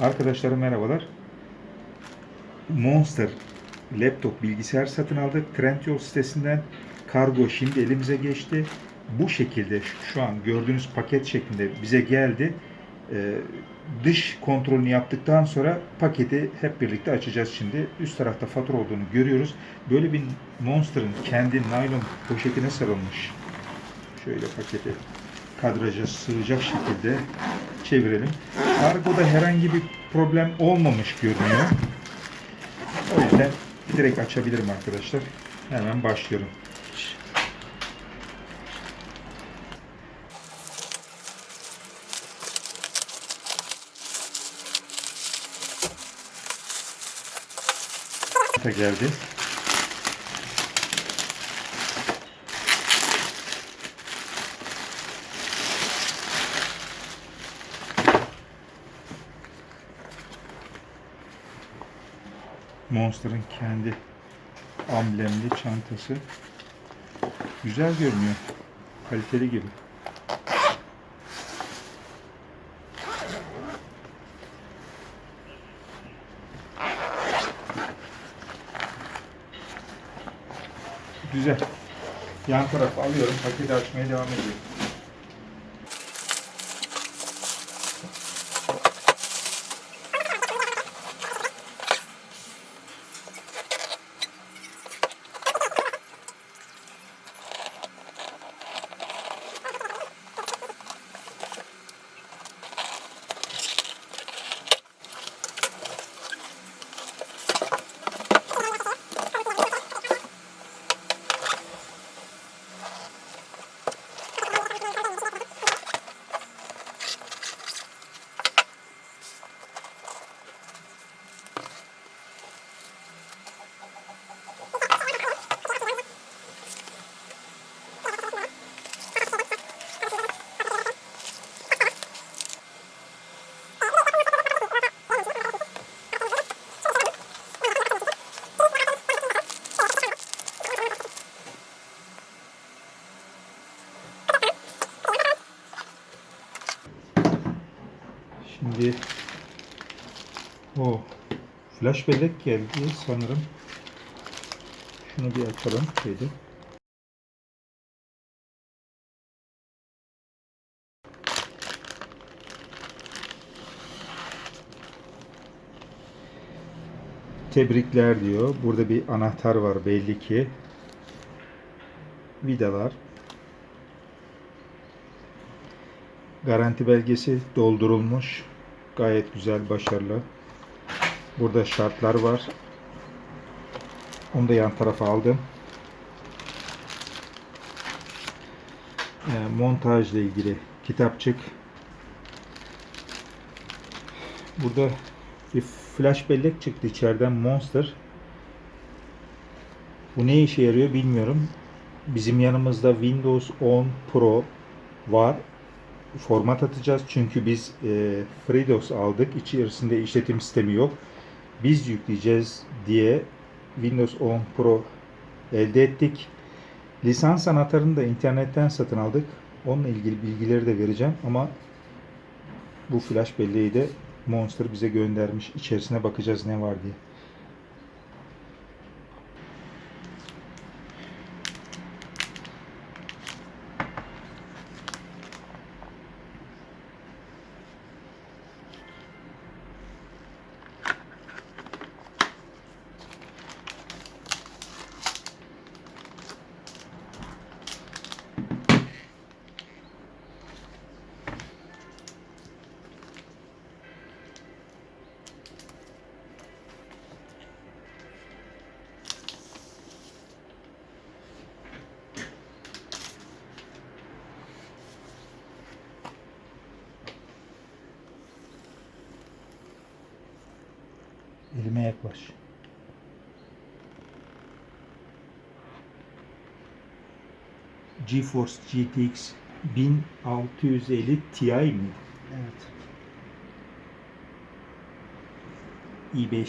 Arkadaşlarım merhabalar. Monster laptop bilgisayar satın aldık. Trendyol sitesinden kargo şimdi elimize geçti. Bu şekilde şu- an gördüğünüz paket şeklinde bize geldi. Ee, dış kontrolünü yaptıktan sonra paketi hep birlikte açacağız şimdi. Üst tarafta fatura olduğunu görüyoruz. Böyle bir Monster'ın kendi naylon poşetine sarılmış. Şöyle paketi kadraja sığacak şekilde çevirelim. Kargoda herhangi bir problem olmamış görünüyor. O yüzden direkt açabilirim arkadaşlar. Hemen başlıyorum. Geldi. Monster'ın kendi amblemli çantası. Güzel görünüyor. Kaliteli gibi. Güzel. Yan tarafı alıyorum. Paketi açmaya devam ediyorum. Şimdi o flash bellek geldi sanırım. Şunu bir açalım şeydi. Tebrikler diyor. Burada bir anahtar var belli ki. Vidalar. Garanti belgesi doldurulmuş. Gayet güzel, başarılı. Burada şartlar var. Onu da yan tarafa aldım. Ee, montajla ilgili kitapçık. Burada bir flash bellek çıktı içeriden Monster. Bu ne işe yarıyor bilmiyorum. Bizim yanımızda Windows 10 Pro var format atacağız. Çünkü biz e, FreeDOS aldık. İçerisinde işletim sistemi yok. Biz yükleyeceğiz diye Windows 10 Pro elde ettik. Lisans anahtarını da internetten satın aldık. Onunla ilgili bilgileri de vereceğim ama bu flash belleği de Monster bize göndermiş. İçerisine bakacağız ne var diye. Elime yaklaş. GeForce GTX 1650 Ti mi? Evet. i5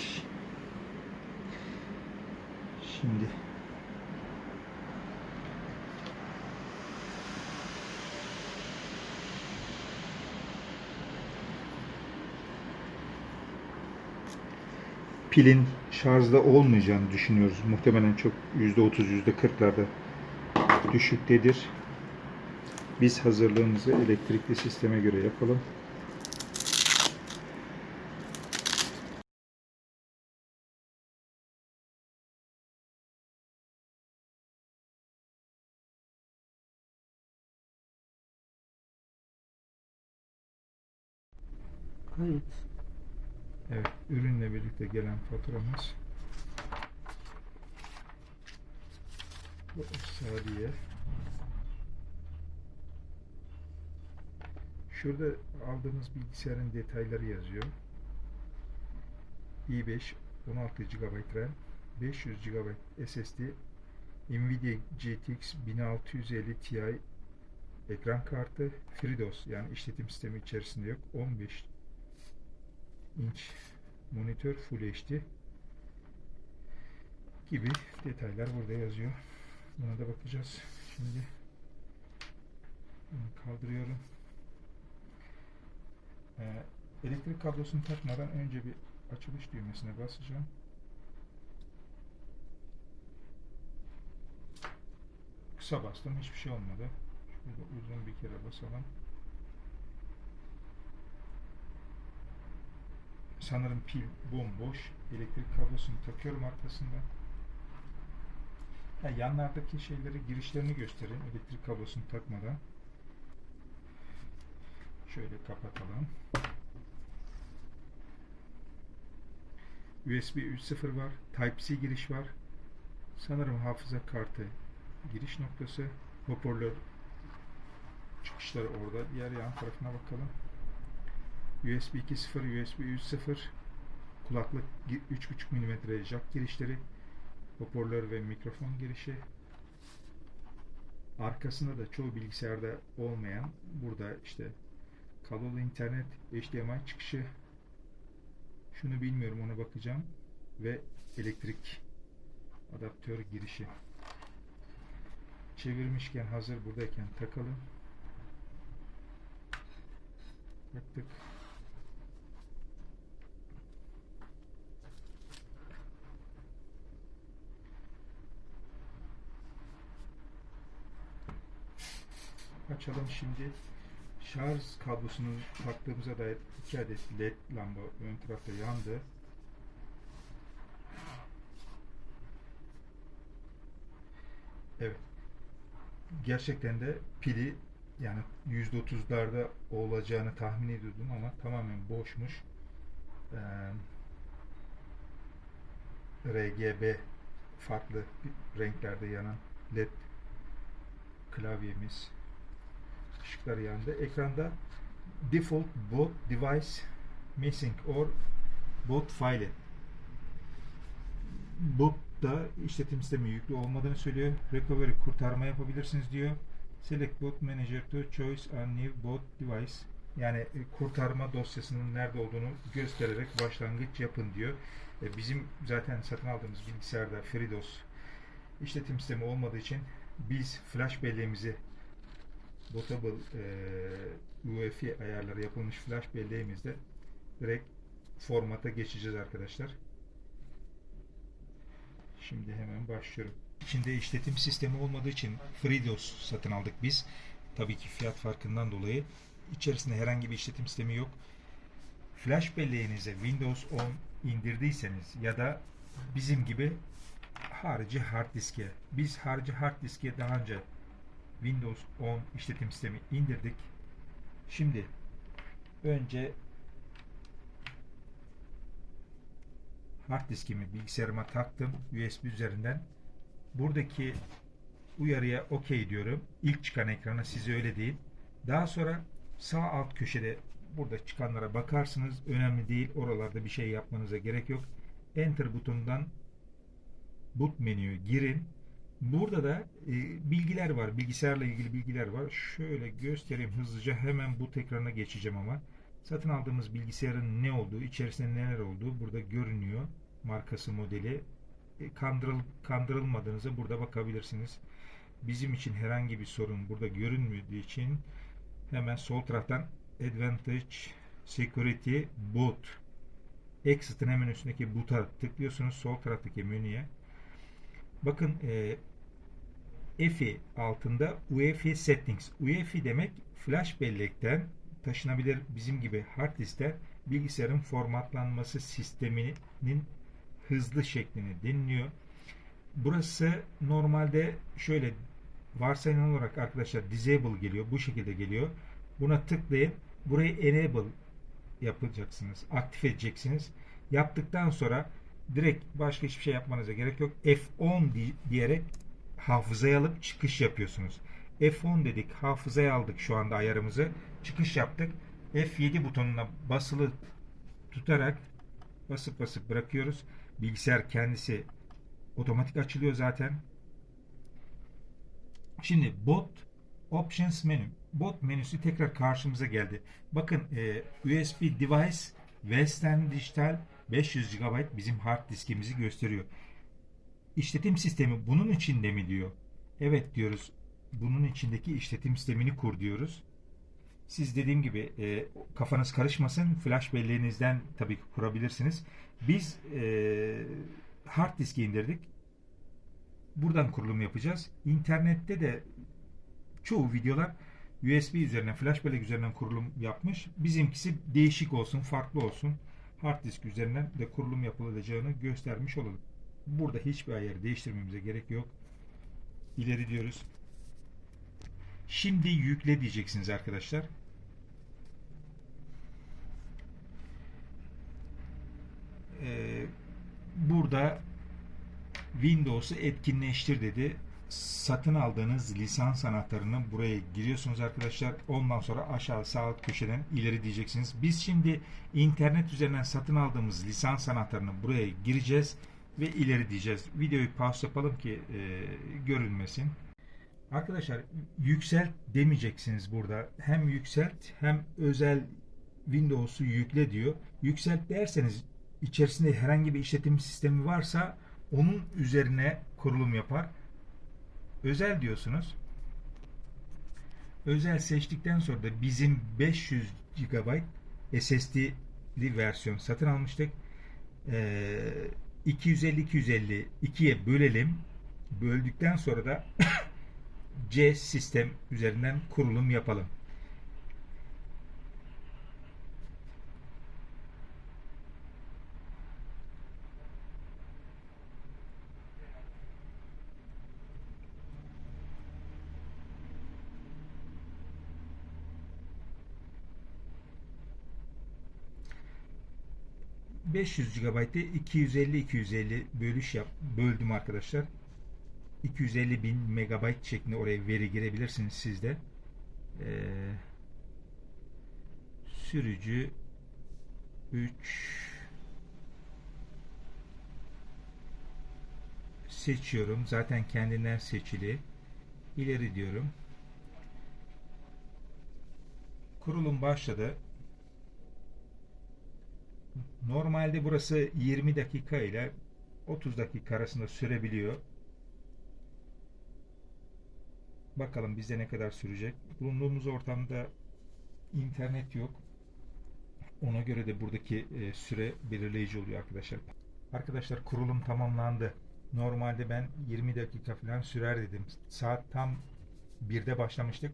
Şimdi pilin şarjda olmayacağını düşünüyoruz. Muhtemelen çok %30, %40'larda düşüktedir. Biz hazırlığımızı elektrikli sisteme göre yapalım. Kayıt. Evet, ürünle birlikte gelen faturamız bu Sadiye. Şurada aldığımız bilgisayarın detayları yazıyor. i5 16 GB RAM, 500 GB SSD, Nvidia GTX 1650 Ti ekran kartı, FreeDOS yani işletim sistemi içerisinde yok. 15 inç monitör Full HD gibi detaylar burada yazıyor. Buna da bakacağız. Şimdi bunu kaldırıyorum. Ee, elektrik kablosunu takmadan önce bir açılış düğmesine basacağım. Kısa bastım. Hiçbir şey olmadı. Şurada uzun bir kere basalım. Sanırım pil bomboş. Elektrik kablosunu takıyorum arkasında. Ha, yanlardaki şeyleri, girişlerini göstereyim elektrik kablosunu takmadan. Şöyle kapatalım. USB 3.0 var. Type-C giriş var. Sanırım hafıza kartı giriş noktası. Hoparlör çıkışları orada. Diğer yan tarafına bakalım. USB 2.0, USB 3.0 kulaklık 3.5 mm jack girişleri hoparlör ve mikrofon girişi. Arkasında da çoğu bilgisayarda olmayan burada işte kablolu internet HDMI çıkışı. Şunu bilmiyorum ona bakacağım. Ve elektrik adaptör girişi. Çevirmişken hazır buradayken takalım. Taktık açalım şimdi. Şarj kablosunu taktığımıza dair iki adet led lamba ön tarafta yandı. Evet. Gerçekten de pili yani %30'larda olacağını tahmin ediyordum ama tamamen boşmuş. Ee, RGB farklı renklerde yanan led klavyemiz ışıklar yandı. Ekranda default boot device missing or boot file boot'ta işletim sistemi yüklü olmadığını söylüyor. Recovery kurtarma yapabilirsiniz diyor. Select boot manager to choice a new boot device. Yani e, kurtarma dosyasının nerede olduğunu göstererek başlangıç yapın diyor. E, Bizim zaten satın aldığımız bilgisayarda FreeDOS işletim sistemi olmadığı için biz flash belleğimizi bootable e, UEFI ayarları yapılmış flash belleğimizde direkt formata geçeceğiz arkadaşlar. Şimdi hemen başlıyorum. İçinde işletim sistemi olmadığı için FreeDOS satın aldık biz. Tabii ki fiyat farkından dolayı. İçerisinde herhangi bir işletim sistemi yok. Flash belleğinize Windows 10 indirdiyseniz ya da bizim gibi harici hard diske. Biz harici hard diske daha önce Windows 10 işletim sistemi indirdik. Şimdi önce hard diskimi bilgisayarıma taktım USB üzerinden. Buradaki uyarıya OK diyorum. İlk çıkan ekrana size öyle değil. Daha sonra sağ alt köşede burada çıkanlara bakarsınız. Önemli değil. Oralarda bir şey yapmanıza gerek yok. Enter butonundan boot menüye girin. Burada da e, bilgiler var. Bilgisayarla ilgili bilgiler var. Şöyle göstereyim hızlıca. Hemen bu ekrana geçeceğim ama. Satın aldığımız bilgisayarın ne olduğu, içerisinde neler olduğu burada görünüyor. Markası, modeli. E, kandırıl, kandırılmadığınıza burada bakabilirsiniz. Bizim için herhangi bir sorun burada görünmediği için hemen sol taraftan Advantage Security Boot Exit'in hemen üstündeki buta tıklıyorsunuz. Sol taraftaki menüye. Bakın e, EFI altında UEFI Settings. UEFI demek flash bellekten taşınabilir bizim gibi hard diskten bilgisayarın formatlanması sisteminin hızlı şeklini deniliyor. Burası normalde şöyle varsayılan olarak arkadaşlar disable geliyor. Bu şekilde geliyor. Buna tıklayın. Burayı enable yapacaksınız. Aktif edeceksiniz. Yaptıktan sonra direkt başka hiçbir şey yapmanıza gerek yok. F10 di- diyerek hafızaya alıp çıkış yapıyorsunuz. F10 dedik. Hafızaya aldık şu anda ayarımızı. Çıkış yaptık. F7 butonuna basılı tutarak basıp basıp bırakıyoruz. Bilgisayar kendisi otomatik açılıyor zaten. Şimdi bot options menü. Bot menüsü tekrar karşımıza geldi. Bakın e, USB device Western Digital 500 GB bizim hard diskimizi gösteriyor. İşletim sistemi bunun içinde mi diyor. Evet diyoruz. Bunun içindeki işletim sistemini kur diyoruz. Siz dediğim gibi e, kafanız karışmasın. Flash belleğinizden tabii ki kurabilirsiniz. Biz e, hard diski indirdik. Buradan kurulum yapacağız. İnternette de çoğu videolar USB üzerinden, flash bellek üzerinden kurulum yapmış. Bizimkisi değişik olsun, farklı olsun. Hard disk üzerinden de kurulum yapılacağını göstermiş olalım. Burada hiçbir ayarı değiştirmemize gerek yok. İleri diyoruz. Şimdi yükle diyeceksiniz arkadaşlar. Ee, burada Windows'u etkinleştir dedi. Satın aldığınız lisans anahtarını buraya giriyorsunuz arkadaşlar. Ondan sonra aşağı sağ köşeden ileri diyeceksiniz. Biz şimdi internet üzerinden satın aldığımız lisans anahtarını buraya gireceğiz ve ileri diyeceğiz. Videoyu pause yapalım ki e, görünmesin. Arkadaşlar yükselt demeyeceksiniz burada. Hem yükselt hem özel Windows'u yükle diyor. Yükselt derseniz içerisinde herhangi bir işletim sistemi varsa onun üzerine kurulum yapar. Özel diyorsunuz. Özel seçtikten sonra da bizim 500 GB SSD'li versiyon satın almıştık. Ee, 250 250 ikiye bölelim. Böldükten sonra da C sistem üzerinden kurulum yapalım. ...500 GB'de 250-250 bölüş yap, böldüm arkadaşlar. 250 bin megabayt şeklinde oraya veri girebilirsiniz siz de. Ee, sürücü 3 seçiyorum. Zaten kendinden seçili. İleri diyorum. Kurulum başladı. Normalde burası 20 dakika ile 30 dakika arasında sürebiliyor. Bakalım bizde ne kadar sürecek. Bulunduğumuz ortamda internet yok. Ona göre de buradaki e, süre belirleyici oluyor arkadaşlar. Arkadaşlar kurulum tamamlandı. Normalde ben 20 dakika falan sürer dedim. Saat tam 1'de başlamıştık.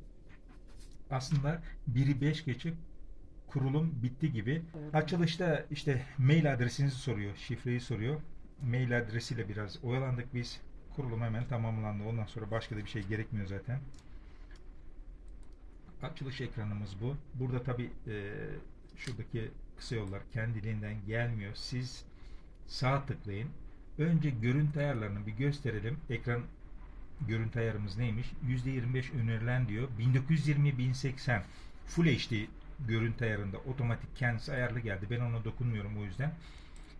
Aslında 1'i 5 geçip kurulum bitti gibi. Açılışta işte mail adresinizi soruyor, şifreyi soruyor. Mail adresiyle biraz oyalandık biz. Kurulum hemen tamamlandı. Ondan sonra başka da bir şey gerekmiyor zaten. Açılış ekranımız bu. Burada tabi e, şuradaki kısa yollar kendiliğinden gelmiyor. Siz sağ tıklayın. Önce görüntü ayarlarını bir gösterelim. Ekran görüntü ayarımız neymiş? %25 önerilen diyor. 1920-1080 Full HD görüntü ayarında otomatik kendisi ayarlı geldi. Ben ona dokunmuyorum o yüzden.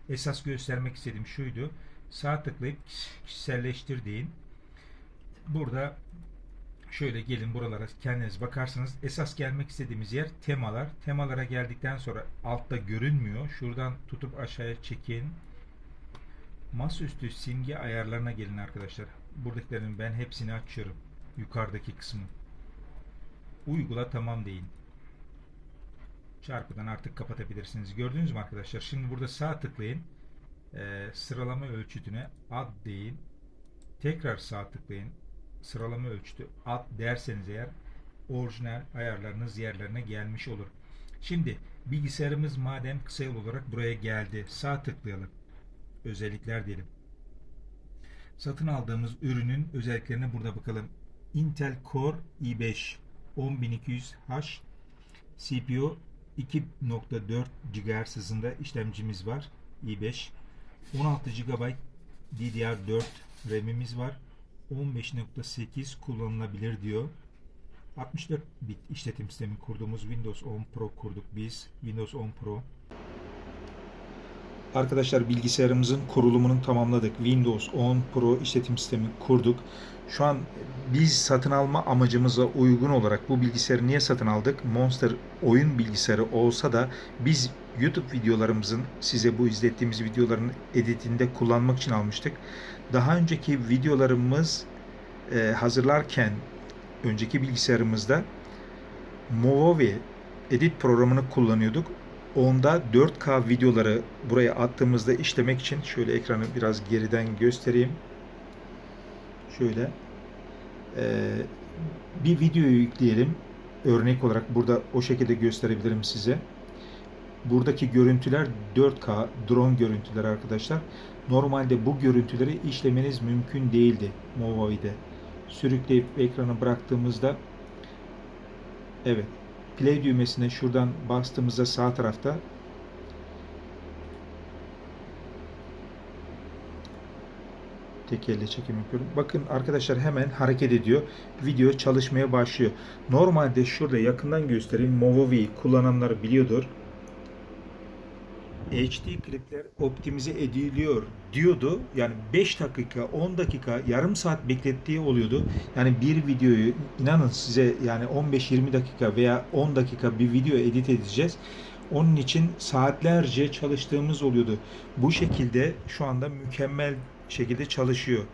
Esas göstermek istediğim şuydu. Sağ tıklayıp kişiselleştir deyin. Burada şöyle gelin buralara kendiniz bakarsınız. Esas gelmek istediğimiz yer temalar. Temalara geldikten sonra altta görünmüyor. Şuradan tutup aşağıya çekin. Masaüstü simge ayarlarına gelin arkadaşlar. Buradakilerin ben hepsini açıyorum. Yukarıdaki kısmı. Uygula tamam deyin. Çarpıdan artık kapatabilirsiniz. Gördünüz mü arkadaşlar? Şimdi burada sağ tıklayın. Ee, sıralama ölçütüne ad deyin. Tekrar sağ tıklayın. Sıralama ölçütü ad derseniz eğer orijinal ayarlarınız yerlerine gelmiş olur. Şimdi bilgisayarımız madem kısa yol olarak buraya geldi. Sağ tıklayalım. Özellikler diyelim. Satın aldığımız ürünün özelliklerine burada bakalım. Intel Core i5 10200H CPU 2.4 GHz hızında işlemcimiz var. i5 16 GB DDR4 RAM'imiz var. 15.8 kullanılabilir diyor. 64 bit işletim sistemi kurduğumuz Windows 10 Pro kurduk biz. Windows 10 Pro. Arkadaşlar bilgisayarımızın kurulumunu tamamladık. Windows 10 Pro işletim sistemi kurduk. Şu an biz satın alma amacımıza uygun olarak bu bilgisayarı niye satın aldık? Monster oyun bilgisayarı olsa da biz YouTube videolarımızın size bu izlettiğimiz videoların editinde kullanmak için almıştık. Daha önceki videolarımız e, hazırlarken önceki bilgisayarımızda Movavi edit programını kullanıyorduk. Onda 4K videoları buraya attığımızda işlemek için şöyle ekranı biraz geriden göstereyim. Şöyle ee, bir videoyu yükleyelim. Örnek olarak burada o şekilde gösterebilirim size. Buradaki görüntüler 4K drone görüntüleri arkadaşlar. Normalde bu görüntüleri işlemeniz mümkün değildi Movavi'de. Sürükleyip ekranı bıraktığımızda evet play düğmesine şuradan bastığımızda sağ tarafta tek elle çekim yapıyorum. Bakın arkadaşlar hemen hareket ediyor. Video çalışmaya başlıyor. Normalde şurada yakından göstereyim. Movavi kullananlar biliyordur. HD klipler optimize ediliyor diyordu. Yani 5 dakika, 10 dakika, yarım saat beklettiği oluyordu. Yani bir videoyu inanın size yani 15-20 dakika veya 10 dakika bir video edit edeceğiz. Onun için saatlerce çalıştığımız oluyordu. Bu şekilde şu anda mükemmel şekilde çalışıyor.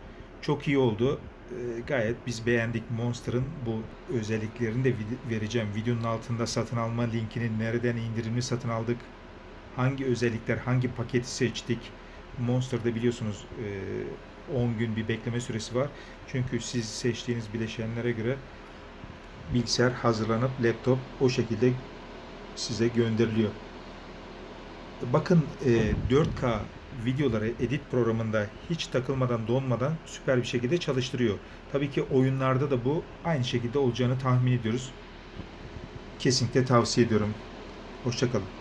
Çok iyi oldu. Ee, gayet biz beğendik Monster'ın bu özelliklerini de vereceğim. Videonun altında satın alma linkini nereden indirimli satın aldık hangi özellikler, hangi paketi seçtik. Monster'da biliyorsunuz e, 10 gün bir bekleme süresi var. Çünkü siz seçtiğiniz bileşenlere göre bilgisayar hazırlanıp laptop o şekilde size gönderiliyor. Bakın e, 4K videoları edit programında hiç takılmadan donmadan süper bir şekilde çalıştırıyor. Tabii ki oyunlarda da bu aynı şekilde olacağını tahmin ediyoruz. Kesinlikle tavsiye ediyorum. Hoşçakalın.